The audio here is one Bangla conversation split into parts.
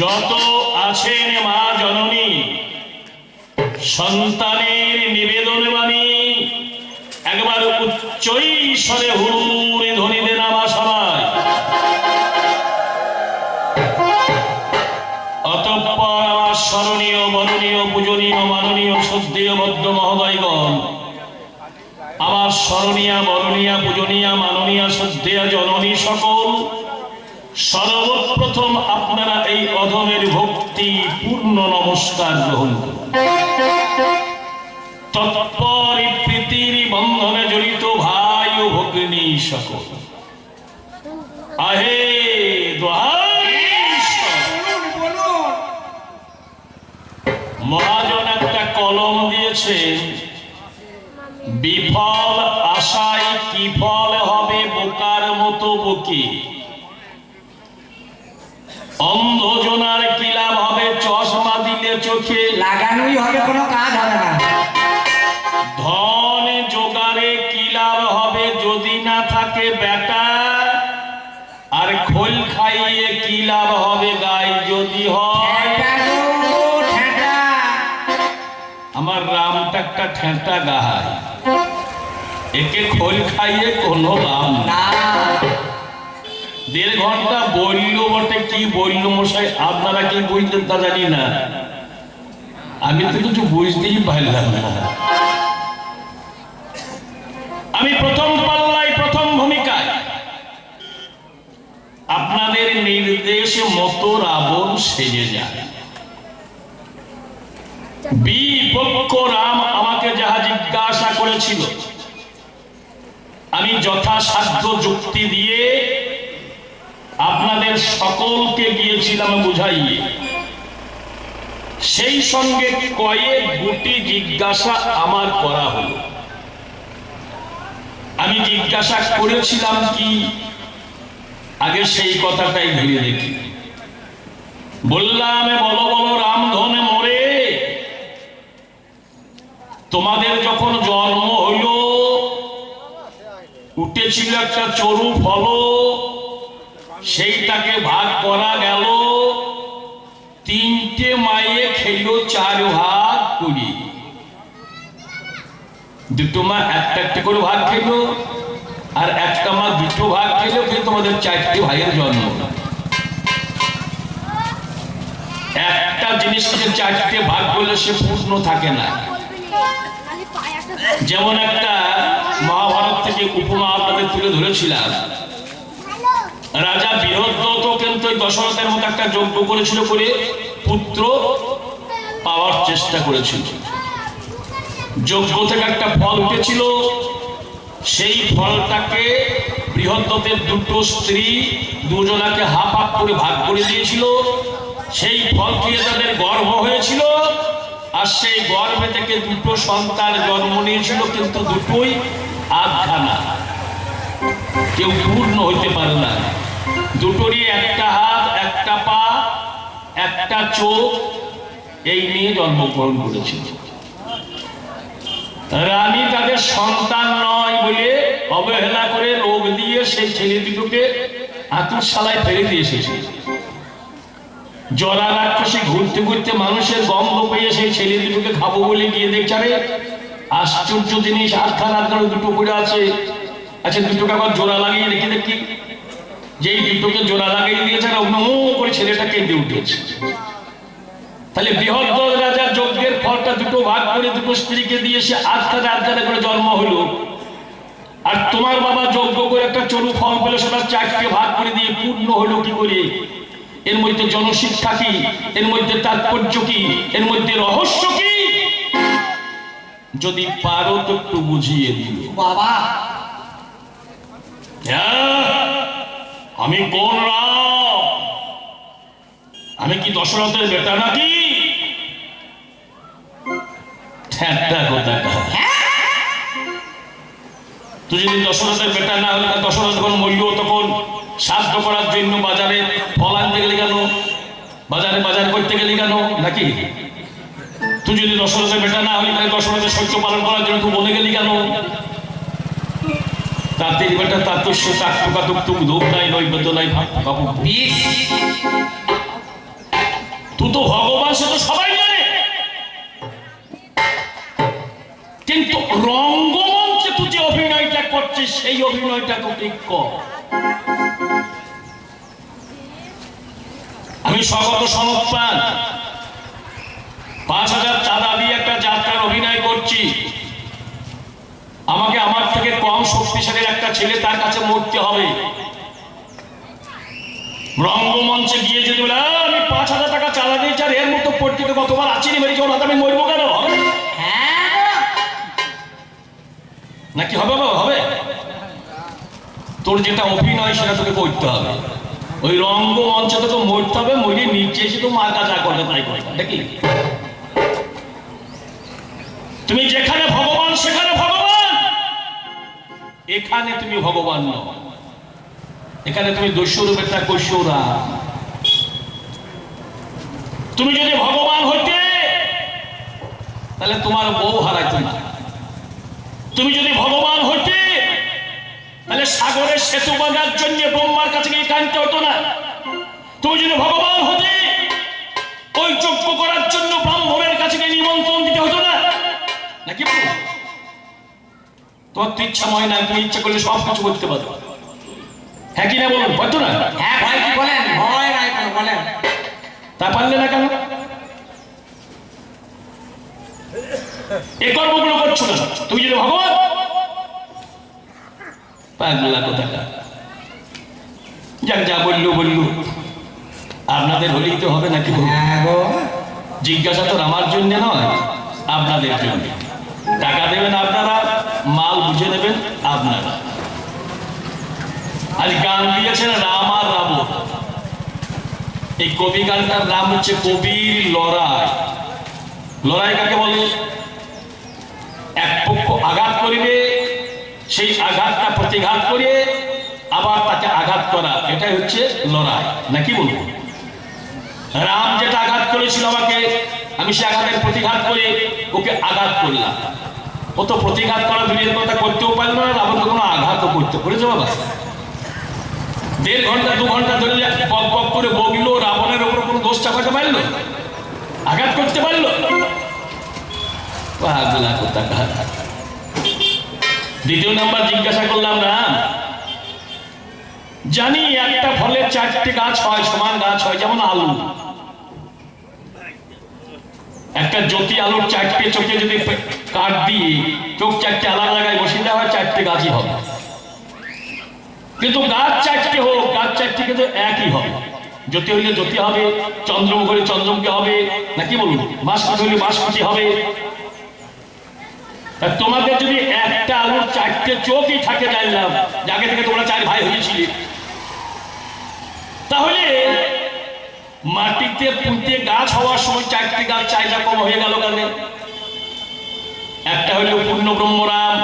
যত আছেন মা জননী, সন্তানের নিবেদন বাণী, একবার উচ্চই স্বরে হুড়ে ধ্বনি দেন আমার সবাই। অতঃপর আমার স্মরণীয়, বরণীয়, পূজনীয়, মাননীয়, শ্রদ্ধেয় বদ্ধ মহোদয়গণ, আমার স্মরণীয়া, বরণীয়া, পূজনীয়া, মাননীয়া, শ্রদ্ধেয়া জননী সকল সর্বপ্রথম আপনারা এই অধমের ভক্তি পূর্ণ নমস্কার গ্রহণ করুন। প্রীতির বন্ধনে জড়িত ভাই ও ভগ্নী সকল। আহে মহাজন একটা কলম দিয়েছেন, বিফল আশায় কি ফল হবে বোকার মতো বকি? অন্ধজনার কি লাভ হবে? চশমা দিলে চোখে লাগানোই হবে কোনো কাজ হবে না। ধন জোগাড়ে কি লাভ হবে যদি না থাকে বেটা আর খোল খাইয়ে কি লাভ হবে গায়ে যদি হয়? আমার রামটা একটা ঠেঁটা গাহায় একে খোল খাইয়ে কোনো লাভ না। দেড় ঘণ্টা বলল বটে, কি বলল মশাই? আপনারা কি বুঝলেন তা জানি না। আমি তো কিছু বুঝতেই পারলাম না। আমি প্রথম পাল্লায় প্রথম ভূমিকায়। আপনাদের নির্দেশ মতো রাবণ সেজে যায়। বিপক্ষ রাম আমাকে যাহা জিজ্ঞাসা করেছিল, আমি যথাসাধ্য যুক্তি দিয়ে আপনাদের সকলকে গিয়েছিলাম বুঝাইয়ে। সেই সঙ্গে কয়েক গুটি জিজ্ঞাসা আমার করা হলো। আমি জিজ্ঞাসা করেছিলাম কি? আগে সেই কথাটাই ধরে দেখি। বললাম, বলো বলো রামধনে মরে। তোমাদের যখন জন্ম হইল, উঠেছিল একটা চরু ফল সেইটাকে ভাগ করা গেল। তিনটে মায়ে খেল চার ভাগ করি। দুটো মা একটা একটা করে ভাগ খেলো, আর একটা মা দুটো ভাগ খেলো কিন্তু তোমাদের চারটে ভাইয়ের জন্ম। একটা জিনিসকে চারটে ভাগ করলে সে পূর্ণ থাকে না। যেমন একটা মহাভারত থেকে উপমা আপনাদের তুলে ধরেছিলাম। রাজা বৃহদ্রথ কিন্তু দশরথের মতো একটা যজ্ঞ করেছিল করে পুত্র পাওয়ার চেষ্টা করেছিল। যজ্ঞ থেকে একটা ফল উঠেছিল। সেই ফলটাকে বৃহদ্রথের দুটো স্ত্রী দুজনাকে হাফ হাফ করে ভাগ করে দিয়েছিল। সেই ফল খেয়ে তাদের গর্ভ হয়েছিল আর সেই গর্ভে থেকে দুটো সন্তান জন্ম নিয়েছিল, কিন্তু দুটোই আধখানা। কেউ পূর্ণ হইতে পারে না দুটোরই একটা হাত, একটা পা, একটা চোখ, এই নিয়ে জন্মগ্রহণ করেছিল রানী তাদের সন্তান নয় বলে অবহেলা করে রোগ দিয়ে সেই ছেলে দুটোকে আতুর শালায় ফেলে দিয়ে এসেছে। জলা রাক্ষসী ঘুরতে ঘুরতে মানুষের গন্ধ পেয়ে সেই ছেলে দুটোকে খাব বলে গিয়ে দেখছে আশ্চর্য জিনিস, আটখানা দুটো করে আছে। আচ্ছা দুটোকে আবার জোড়া লাগিয়ে রেখে দেখি। যেই দুটোকে জোড়া লাগিয়ে দিয়েছে আর অন্য করে ছেলেটা কেঁদে উঠেছে। তাহলে বৃহৎ রাজার যজ্ঞের ফলটা দুটো ভাগ করে দুটো স্ত্রীকে দিয়ে সে আটখানা আটখানা করে জন্ম হলো। আর তোমার বাবা যজ্ঞ করে একটা চরু ফল পেল সেটা চারটে ভাগ করে দিয়ে পূর্ণ হলো কি করে? এর মধ্যে জনশিক্ষা কি? এর মধ্যে তাৎপর্য কি? এর মধ্যে রহস্য কি? যদি পারো তো একটু বুঝিয়ে দিও। বাবা! হ্যাঁ, আমি কোন রাম? আমি কি দশরথের বেটা নাকি? তুই যদি দশরথের বেটা না হলে দশরথ যখন মরল, তখন সাধ্য করার জন্য বাজারে ফল আনতে গেলে কেন? বাজারে বাজার করতে গেলে কেন, নাকি? তুই যদি দশরথের বেটা না হলে, তাহলে দশরথের সহ্য পালন করার জন্য তুই বলে গেলি কেন? তাতে বেটা, তার তো সে তাক টুকা টুক টুক ধূপ নাই নৈবেদ্য নাই কাপড় বিষ তো ভগবান, সে তো সবাই জানে। কিন্তু রঙ্গমঞ্চে তুই যে অভিনয়টা করছিস, সেই অভিনয়টা তো ঠিক কর। আমি স্বগত সমর্পান পাঁচ হাজার চাঁদা দিয়ে একটা যাত্রার অভিনয় করছি আমাকে আমার থেকে কম শক্তিশালী একটা ছেলে তার কাছে মরতে হবে। রঙ্গমঞ্চে গিয়ে যদি বলে আমি পাঁচ হাজার টাকা চাঁদা দিয়েছি আর এর মতো পড়তে কতবার আছিনি ওর হাতে আমি মরবো কেন? হ্যাঁ নাকি হবে বাবা হবে? তোর যেটা অভিনয় সেটা তোকে করতে হবে। ওই রঙ্গমঞ্চে তোকে মরতে হবে মরে নিচে এসে তো মার কাছে করবে তাই করে। নাকি তুমি যেখানে ভগবান সেখানে এখানে তুমি ভগবান নও। এখানে তুমি দস্যুরূপেরটা কৈশোরা। তুমি যদি ভগবান হইতে, তাহলে তোমার বউ হারাইতো না। তুমি যদি ভগবান হইতে, তাহলে সাগরের সেতু বাঁধার জন্য ব্রহ্মার কাছে গিয়ে কানতে হতো না। তুমি যদি ভগবান হতে, ওই যজ্ঞ করার জন্য ব্রাহ্মণের কাছে গিয়ে নিমন্ত্রণ দিতে হতো না। নাকি? তোমার তো ইচ্ছাময় না তুমি ইচ্ছা করলে সব কিছু করতে পারো। হ্যাঁ কি না বলুন পারতো না? হ্যাঁ ভাই কি বলেন? ভয় নাই কোনো বলেন। তা পারলে না কেন? এ কর্মগুলো করছ না তুমি যদি ভগবান পাগলা কোথাকা যাক যা বলল বলল। আপনাদের হলেই তো হবে নাকি? হ্যাঁ জিজ্ঞাসা তো আমার জন্য নয় আপনাদের জন্য। টাকা দেবেন আপনারা মাল বুঝে নেবেন আপনারা। আজ গান দিয়েছেন রাম আর রাবণ এই কবি গানটার নাম হচ্ছে কবির লড়াই। লড়াই কাকে বলে? এক পক্ষ আঘাত করিবে, সেই আঘাতটা প্রতিঘাত করে আবার তাকে আঘাত করা। এটাই হচ্ছে লড়াই। নাকি বলব? রাম যেটা আঘাত করেছিল আমাকে, আমি সে আঘাতের প্রতিঘাত করে ওকে আঘাত করলাম। ও তো প্রতিঘাত করা দূরের কথা করতেও পারল না রাবণকে কোনো আঘাতও করতে পেরেছে বাবা দেড় ঘণ্টা, দু ঘণ্টা ধরে পক পক করে বগলো, রাবণের উপর কোনো দোষ চাপাতে পারল? আঘাত করতে পারল? দ্বিতীয় নাম্বার জিজ্ঞাসা করলাম, রাম, জানি একটা ফলের চারটে গাছ হয়, সমান গাছ হয়, যেমন আলু। একটা জ্যোতি আলুর চারটে চোখে যদি কাঠ দিয়ে চোখ চারটে আলাদা জায়গায় বসিয়ে দেওয়া চারটে গাছই হবে। কিন্তু গাছ চারটে হোক, গাছ চারটে কিন্তু একই হবে। জ্যোতি হইলে জ্যোতি হবে, চন্দ্রমুখ হলে চন্দ্রমুখী হবে নাকি বলুন বাঁশকুটি হলে বাঁশকুটি হবে। তোমাদের যদি একটা আলুর চারটে চোখই থাকে জানলাম যাকে থেকে তোমরা চার ভাই হয়েছিলে। তাহলে মাটিতে পুঁতে গাছ হওয়ার সময় চারটি গাছ চারটা কম হয়ে গেল কেন? একটা হইল পূর্ণ ব্রহ্মরাম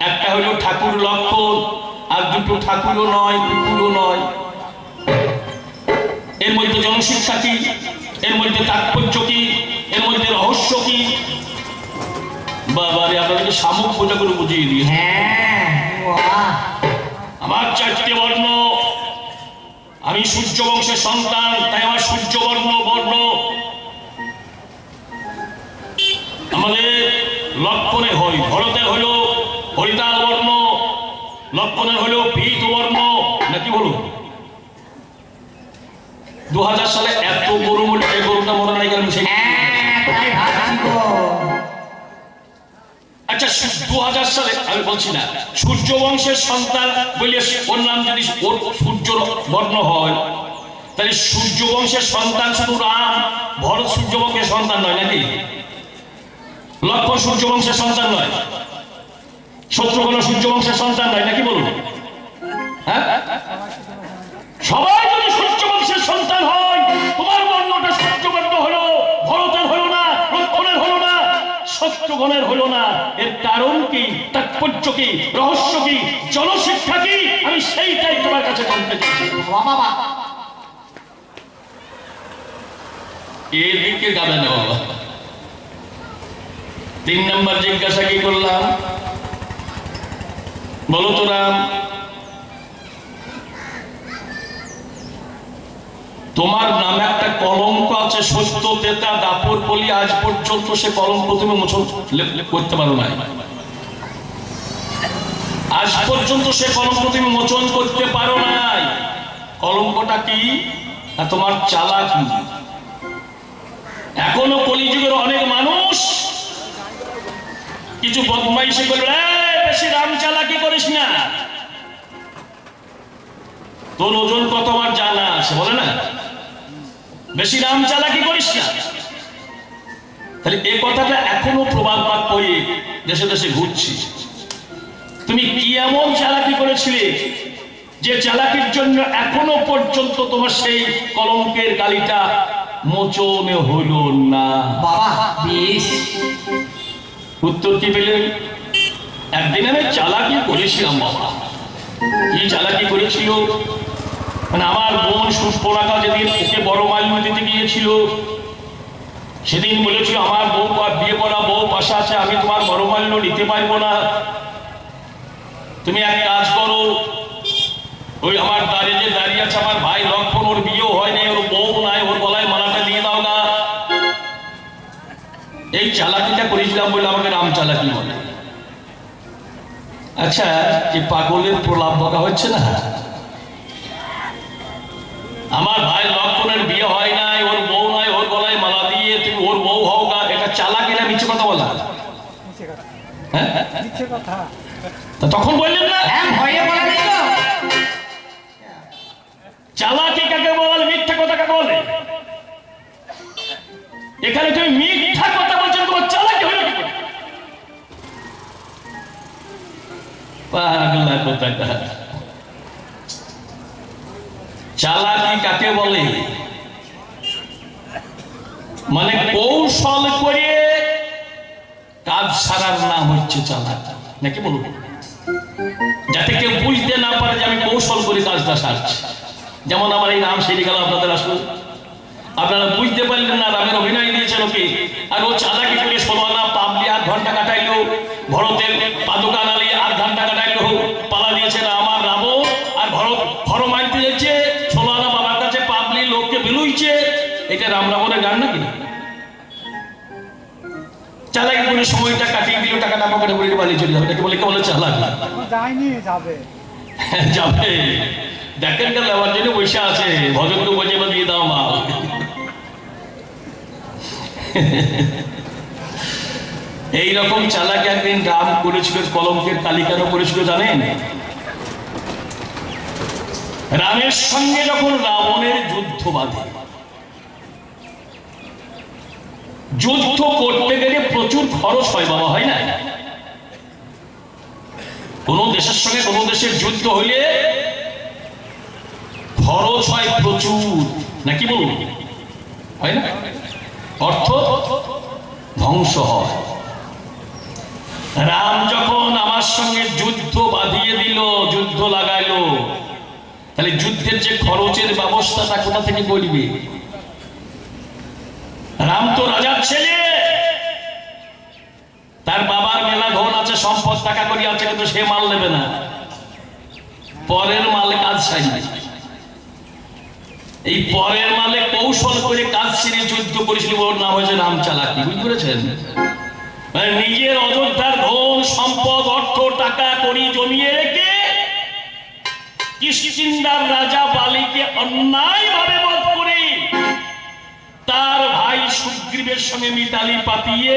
একটা হইল ঠাকুর লক্ষণ আর দুটো ঠাকুরও নয় কুকুরও নয়। এর মধ্যে জনশিক্ষা কি? এর মধ্যে তাৎপর্য কি? এর মধ্যে রহস্য কি? বাবারে আপনাদেরকে শামুক পূজা করে বুঝিয়ে দিয়ে হ্যাঁ আমার চারটে বর্ণ। আমি সূর্য বংশের সন্তান তাই আমার সূর্য বর্ণ বর্ণ। আমাদের লক্ষণে হই ভরতের হইল হরিতাল বর্ণ লক্ষণের হইল পীত বর্ণ। নাকি বলুন? দু হাজার সালে এত গরু মরে গরুটা মনে নাই গেল সেই হ্যাঁ তাই ভাবছি গো আচ্ছা দু হাজার সালে, আমি বলছি না সূর্য বংশের সন্তান বলে ওর নাম যদি ওর সূর্য বর্ণ হয়, তাহলে সূর্য বংশের সন্তান শুধু রাম, ভরত সূর্য বংশের সন্তান নয়, নাকি? লক্ষ্য সূর্য বংশের সন্তান নয়। শত্রুঘ্ন সূর্য বংশের সন্তান নয় নাকি বলুন? হ্যাঁ? সবাই যদি সূর্য বংশের সন্তান হয় তোমার বর্ণটা সূর্য বর্ণ হলো ভরতের হলো না লক্ষণের হলো না সত্যগণের হলো না। এর কারণ কি তাৎপর্য কি রহস্য কি জনশিক্ষা কি? আমি সেইটাই তোমার কাছে জানতে চাইছি বাবা। এদিকে যাবে না বাবা। তিন নম্বর জিজ্ঞাসা কি করলাম? বলো তো রাম। তোমার নামে একটা কলঙ্ক আছে, সত্য, তেতা, দাপর, বলি, আজ পর্যন্ত সে কলঙ্ক তুমি মোচন করতে পারো না আজ পর্যন্ত সে কলঙ্ক তুমি মোচন করতে পারো নাই। কলঙ্কটা কি? তোমার চালাকি এখনও কলিযুগের অনেক মানুষ কিছু বদমাইশি করবে বেশি রাম চালাকি করিস না। তোর ওজন কত আমার জানা আছে, বলে না? বেশি রাম চালাকি করিস না। তাহলে এই কথাটা এখনও প্রবাদ বাদ হয়ে দেশে দেশে ঘুরছি। তুমি কি এমন চালাকি করেছিলে যে চালাকির জন্য এখনও পর্যন্ত তোমার সেই কলঙ্কের গালিটা মোচনে হইল না? বাবা, বেশ। উত্তর কি পেলেন একদিন আমি চালাকি করেছিলাম, বাবা। কি চালাকি করেছিল? মানে আমার বোন সুষ্পরাকা যেদিন ওকে বড় মাল্য দিতে গিয়েছিল, সেদিন বলেছিল, আমার বউ বিয়ে করা বউ পাশে আছে, আমি তোমার বড় মাল্য নিতে পারব না। তুমি এক কাজ করো, ওই আমার দাঁড়িয়ে যে দাঁড়িয়ে আছে, আমার ভাই লক্ষণ ওর বিয়েও হয় নাই, ওর বউ নাই, ওর গলায় মালাটা এই চালাকিটা করেছিলাম বলে আমাকে রাম চালাকি বলে। আচ্ছা এই পাগলের প্রলাপ বকা হচ্ছে না? আমার ভাই লক্ষণের বিয়ে হয় নাই ওর বউ নাই ওর গলায় মালা দিয়ে তুমি ওর বউ হও গা এটা চালাকি না মিছে কথা বলা? হ্যাঁ? কথা। তখন বললেন না? হ্যাঁ ভয়ে বলে চালাকি কাকে বলে মিথ্যা কথা কাকে বলে? এখানে তুমি পাগলা চালাকি কাকে বলে? মানে কৌশল করে কাজ সারার নাম হচ্ছে চালাকি। নাকি বলুন? যাতে কেউ বুঝতে না পারে যে আমি কৌশল করে কাজটা সারছি। যেমন আমার এই নাম সেরে গেল, আপনাদের আসলে আপনারা বুঝতে পারলেন না, রামের অভিনয় দিয়েছেন ওকে। আর ও চালাকি করে ষোলো আনা পাবলি আধ ঘণ্টা কাটাইলো। ভরতের পাদুকা নালি এটা রাম রাবণের গান নাকি? চালাকি করে সময়টা কাটিয়ে দিল টাকাটা পকেটে পড়ে বাড়ি চলে যাবে। বলে কে বলে চালাকি যায়নি যাবে। যাবে। দেখেন কেন আমার জন্য আছে। ভজনকে বসে বা দিয়ে দাও মা। এইরকম চালাকি একদিন রাম করেছিল কলঙ্কের তালিকারও করেছিল জানেন? রামের সঙ্গে যখন রাবণের যুদ্ধ বাঁধে যুদ্ধ করতে গেলে প্রচুর খরচ হয় বাবা, হয় না? কোন দেশের সঙ্গে কোন দেশের যুদ্ধ হইলে খরচ হয় প্রচুর। নাকি বলুন? হয় না? অর্থ ধ্বংস হয়। রাম যখন আমার সঙ্গে যুদ্ধ বাঁধিয়ে দিল, যুদ্ধ লাগাইলো, তাহলে যুদ্ধের যে খরচের ব্যবস্থাটা কোথা থেকে করবে? রাম তো রাজার ছেলে। তার বাবার মেলা ধন আছে, সম্পদ টাকা করি আছে, কিন্তু সে মাল নেবে না। পরের মালে কাজ সাইবে এই পরের মালে কৌশল করে কাজ সেরে, যুদ্ধ করেছিল ওর নাম হয়েছে রাম চালাকি, বুঝতে পেরেছেন? মানে নিজের অযোধ্যার ধন সম্পদ, অর্থ, টাকা, করি জমিয়ে রেখে কিষ্কিন্দার রাজা বালিকে অন্যায় ভাবে তার ভাই সুগ্রীবের সঙ্গে মিতালি পাতিয়ে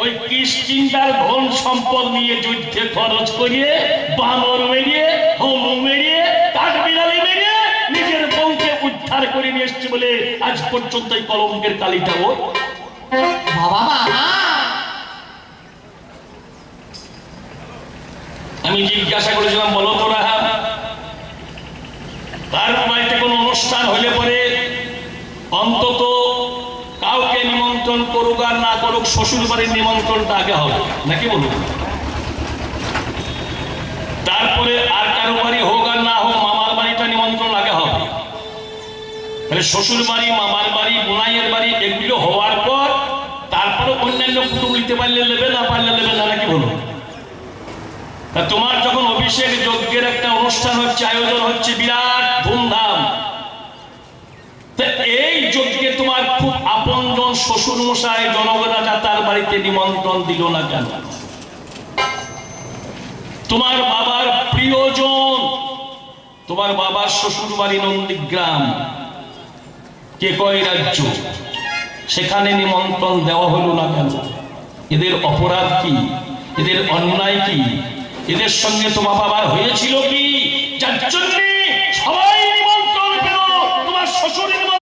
ওই কিষ্কিন্দার ধন সম্পদ নিয়ে যুদ্ধে খরচ করিয়ে বানর মেরিয়ে হনু মেরিয়ে কাঠবিড়ালি মেরিয়ে নিজের বউকে উদ্ধার করে নিয়ে এসছে বলে আজ পর্যন্ত এই কলঙ্কের কালিটা ও বাবা আমি জিজ্ঞাসা করেছিলাম বলো তোরা তার অন্তত কাউকে নিমন্ত্রণ করুক আর না করুক শ্বশুর বাড়ির নিমন্ত্রণটা আগে হবে। নাকি বলুন? তারপরে আর কারও বাড়ি হোক আর না হোক, মামার বাড়িটা নিমন্ত্রণ আগে হবে। তাহলে শ্বশুর বাড়ি, মামার বাড়ি, বোনাইয়ের বাড়ি, এগুলো হওয়ার পর তারপরে অন্যান্য কুটুম নিতে পারলে নেবে, না পারলে নেবে না, নাকি বলুন? তা তোমার যখন অভিষেক যজ্ঞের একটা অনুষ্ঠান হচ্ছে, আয়োজন হচ্ছে, বিরাট ধুমধাম তা এই যজ্ঞে তোমার খুব আপনজন শ্বশুর মশাই রাজা তার বাড়িতে নিমন্ত্রণ দিল না কেন? তোমার বাবার প্রিয়জন, তোমার বাবার শ্বশুর বাড়ি নন্দীগ্রাম, কে কয় রাজ্য? সেখানে নিমন্ত্রণ দেওয়া হলো না কেন? এদের অপরাধ কি? এদের অন্যায় কি? এদের সঙ্গে তোমার বাবার হয়েছিল কি? যার জন্য